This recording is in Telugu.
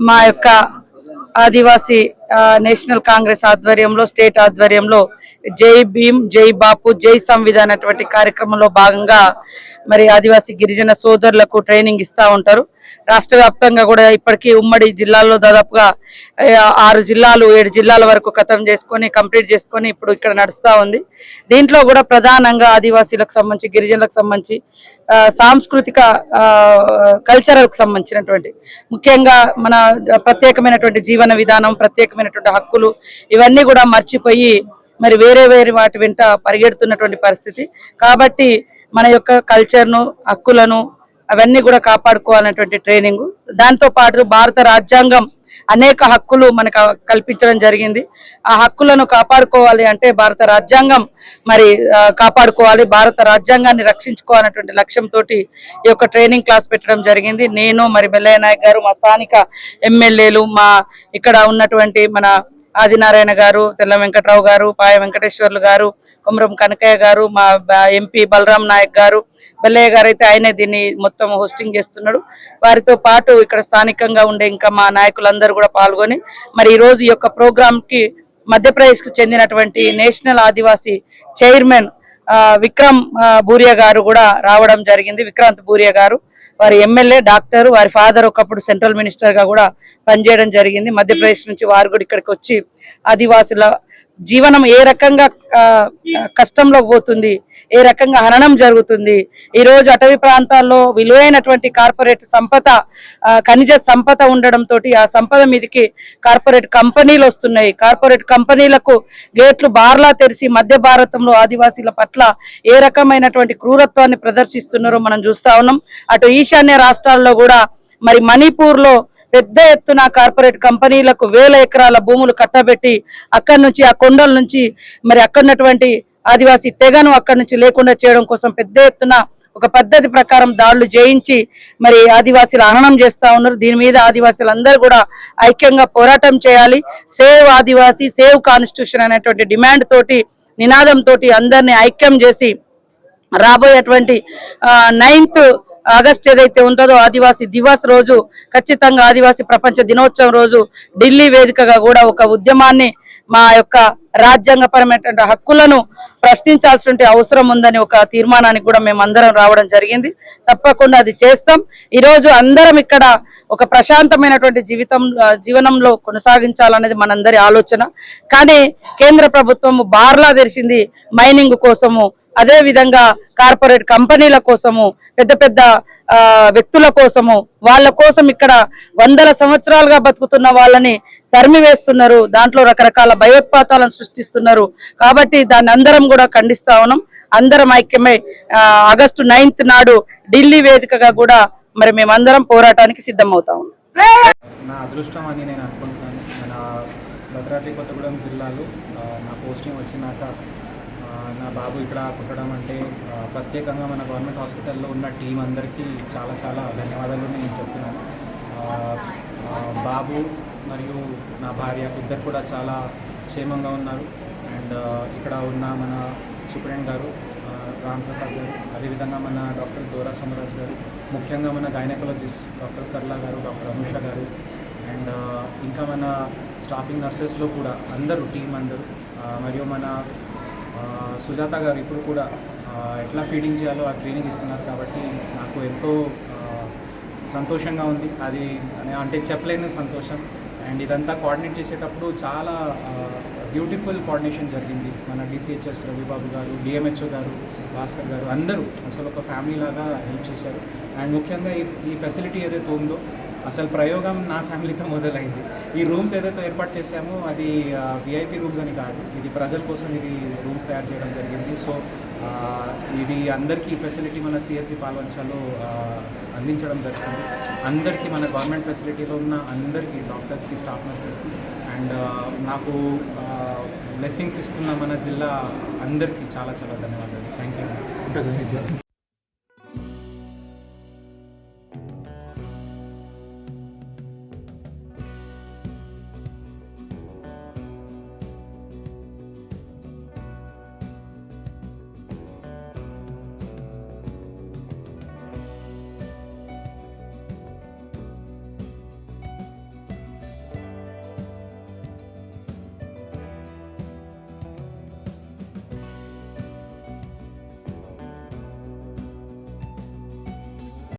మా యొక్క ఆదివాసీ ఆ, నేషనల్ కాంగ్రెస్ ఆధ్వర్యంలో స్టేట్ ఆధ్వర్యంలో జై భీమ్ జై బాపు జై సంవిధాన్ అటువంటి కార్యక్రమంలో భాగంగా మరి ఆదివాసీ గిరిజన సోదరులకు ట్రైనింగ్ ఇస్తా ఉంటారు. రాష్ట్ర వ్యాప్తంగా కూడా ఇప్పటికీ ఉమ్మడి జిల్లాల్లో దాదాపుగా ఆరు జిల్లాలు ఏడు జిల్లాల వరకు కథం చేసుకొని కంప్లీట్ చేసుకొని ఇప్పుడు ఇక్కడ నడుస్తూ ఉంది. దీంట్లో కూడా ప్రధానంగా ఆదివాసీలకు సంబంధించి గిరిజనులకు సంబంధించి ఆ, సాంస్కృతిక కల్చరల్కి సంబంధించినటువంటి ముఖ్యంగా మన ప్రత్యేకమైనటువంటి జీవన విధానం ప్రత్యేకమైనటువంటి హక్కులు ఇవన్నీ కూడా మర్చిపోయి మరి వేరే వేరే వాటి వెంట పరిగెడుతున్నటువంటి పరిస్థితి. కాబట్టి మన యొక్క కల్చర్ను హక్కులను అవన్నీ కూడా కాపాడుకోవాలన్నటువంటి ట్రైనింగ్ దాంతో పాటు భారత రాజ్యాంగం అనేక హక్కులు మనకు కల్పించడం జరిగింది. ఆ హక్కులను కాపాడుకోవాలి అంటే భారత రాజ్యాంగం మరి కాపాడుకోవాలి భారత రాజ్యాంగాన్ని రక్షించుకోవాలన్నటువంటి లక్ష్యంతో ఈ యొక్క ట్రైనింగ్ క్లాస్ పెట్టడం జరిగింది. నేను మరి బెల్లయ్య నాయక్ గారు మా స్థానిక ఎమ్మెల్యేలు మా ఇక్కడ ఉన్నటువంటి మన ఆదినారాయణ గారు తెల్ల వెంకట్రావు గారు పాయ వెంకటేశ్వర్లు గారు కొమరం కనకయ్య గారు మా ఎంపీ బలరాం నాయక్ గారు బెల్లయ్య గారు అయితే ఆయనే దీన్ని మొత్తం హోస్టింగ్ చేస్తున్నాడు. వారితో పాటు ఇక్కడ స్థానికంగా ఉండే ఇంకా మా నాయకులందరూ కూడా పాల్గొని మరి ఈ రోజు ఈ యొక్క ప్రోగ్రామ్కి మధ్యప్రదేశ్కు చెందినటువంటి నేషనల్ ఆదివాసీ చైర్మన్ విక్రమ్ ఆ, బూరియా గారు కూడా రావడం జరిగింది. విక్రాంత్ బూరియా గారు వారి ఎమ్మెల్యే డాక్టర్ వారి ఫాదర్ ఒకప్పుడు సెంట్రల్ మినిస్టర్గా కూడా పనిచేయడం జరిగింది. మధ్యప్రదేశ్ నుంచి వారు కూడా ఇక్కడికి వచ్చి ఆదివాసుల జీవనం ఏ రకంగా కష్టంలో పోతుంది ఏ రకంగా హననం జరుగుతుంది. ఈ రోజు అటవీ ప్రాంతాల్లో విలువైనటువంటి కార్పొరేట్ సంపద ఖనిజ సంపద ఉండడంతో ఆ సంపద మీదకి కార్పొరేట్ కంపెనీలు వస్తున్నాయి. కార్పొరేట్ కంపెనీలకు గేట్లు బార్లా తెరిచి మధ్య భారతంలో ఆదివాసీల పట్ల ఏ రకమైనటువంటి క్రూరత్వాన్ని ప్రదర్శిస్తున్నారో మనం చూస్తా ఉన్నాం. అటు ఈశాన్య రాష్ట్రాల్లో కూడా మరి మణిపూర్లో పెద్ద ఎత్తున కార్పొరేట్ కంపెనీలకు వేల ఎకరాల భూములు కట్టబెట్టి అక్కడి నుంచి ఆ కొండల నుంచి మరి అక్కడున్నటువంటి ఆదివాసీ తెగను అక్కడి నుంచి లేకుండా చేయడం కోసం పెద్ద ఎత్తున ఒక పద్ధతి ప్రకారం దాడులు చేయించి మరి ఆదివాసీలు హననం చేస్తా ఉన్నారు. దీని మీద ఆదివాసీలు అందరూ కూడా ఐక్యంగా పోరాటం చేయాలి. సేవ్ ఆదివాసీ సేవ్ కాన్స్టిట్యూషన్ అనేటువంటి డిమాండ్ తోటి నినాదం తోటి అందరినీ ఐక్యం చేసి రాబోయేటువంటి నైన్త్ ఆగస్ట్ ఏదైతే ఉంటుందో ఆదివాసీ దివస్ రోజు ఖచ్చితంగా ఆదివాసీ ప్రపంచ దినోత్సవం రోజు ఢిల్లీ వేదికగా కూడా ఒక ఉద్యమాన్ని మా యొక్క రాజ్యాంగపరమైనటువంటి హక్కులను ప్రశ్నించాల్సిన అవసరం ఉందని ఒక తీర్మానానికి కూడా మేము అందరం రావడం జరిగింది. తప్పకుండా అది చేస్తాం. ఈరోజు అందరం ఇక్కడ ఒక ప్రశాంతమైనటువంటి జీవితం జీవనంలో కొనసాగించాలనేది మనందరి ఆలోచన. కానీ కేంద్ర ప్రభుత్వం బార్లా తెరిచింది మైనింగ్ కోసము అదే విధంగా కార్పొరేట్ కంపెనీల కోసము పెద్ద పెద్ద ఆ, వ్యక్తుల కోసము వాళ్ళ కోసం ఇక్కడ వందల సంవత్సరాలుగా బతుకుతున్న వాళ్ళని తరిమి వేస్తున్నారు. దాంట్లో రకరకాల భయోత్పాతాలను సృష్టిస్తున్నారు. కాబట్టి దాన్ని అందరం కూడా ఖండిస్తా ఉన్నాం. అందరం ఐక్యమై ఆగస్టు నైన్త్ నాడు ఢిల్లీ వేదికగా కూడా మరి మేమందరం పోరాటానికి సిద్ధమవుతా ఉన్నాం. నా అదృష్టం అని నేను అనుకుంటున్నాను. భద్రాద్రి కొత్తగూడెం జిల్లాలో నా పోస్టింగ్ వచ్చినాక నా బాబు ఇక్కడ పుట్టడం అంటే ప్రత్యేకంగా మన గవర్నమెంట్ హాస్పిటల్లో ఉన్న టీం అందరికీ చాలా చాలా ధన్యవాదాలు నేను చెప్తున్నాను. బాబు మరియు నా భార్య ఇద్దరు కూడా చాలా క్షేమంగా ఉన్నారు. అండ్ ఇక్కడ ఉన్న మన సూపరింటెండెంట్ గారు రామ్ప్రసాద్ గారు అదేవిధంగా మన డాక్టర్ దోరా సోమరాజ్ గారు ముఖ్యంగా మన గైనకాలజిస్ట్ డాక్టర్ సర్లా గారు డాక్టర్ అనుష గారు అండ్ ఇంకా మన స్టాఫింగ్ నర్సెస్లో కూడా అందరూ టీం అందరూ మరియు మన సుజాత గారు ఇప్పుడు కూడా ఎట్లా ఫీడింగ్ చేయాలో ఆ ట్రైనింగ్ ఇస్తున్నారు కాబట్టి నాకు ఎంతో సంతోషంగా ఉంది. అది అని- అంటే చెప్పలేని సంతోషం. అండ్ ఇదంతా కోఆర్డినేట్ చేసేటప్పుడు చాలా బ్యూటిఫుల్ కోఆర్డినేషన్ జరిగింది. మన డిసిహెచ్ఎస్ రవిబాబు గారు డిఎంహెచ్ఓ గారు భాస్కర్ గారు అందరూ అసలు ఒక ఫ్యామిలీ లాగా హెల్ప్ చేశారు. అండ్ ముఖ్యంగా ఈ ఈ ఫెసిలిటీ ఏదైతే ఉందో అసలు ప్రయోగం నా ఫ్యామిలీతో మొదలైంది. ఈ రూమ్స్ ఏదైతే ఏర్పాటు చేశామో అది విఐపి రూమ్స్ అని కాదు. ఇది ప్రజల కోసం ఇది రూమ్స్ తయారు చేయడం జరిగింది. సో ఇది అందరికీ ఫెసిలిటీ మన సిహెచ్సి పాల్వంచాలో అందించడం జరుగుతుంది. అందరికీ మన గవర్నమెంట్ ఫెసిలిటీలో ఉన్న అందరికీ డాక్టర్స్కి స్టాఫ్ నర్సెస్కి అండ్ నాకు బ్లెస్సింగ్స్ ఇస్తున్న మన జిల్లా అందరికీ చాలా చాలా ధన్యవాదాలు. Thank you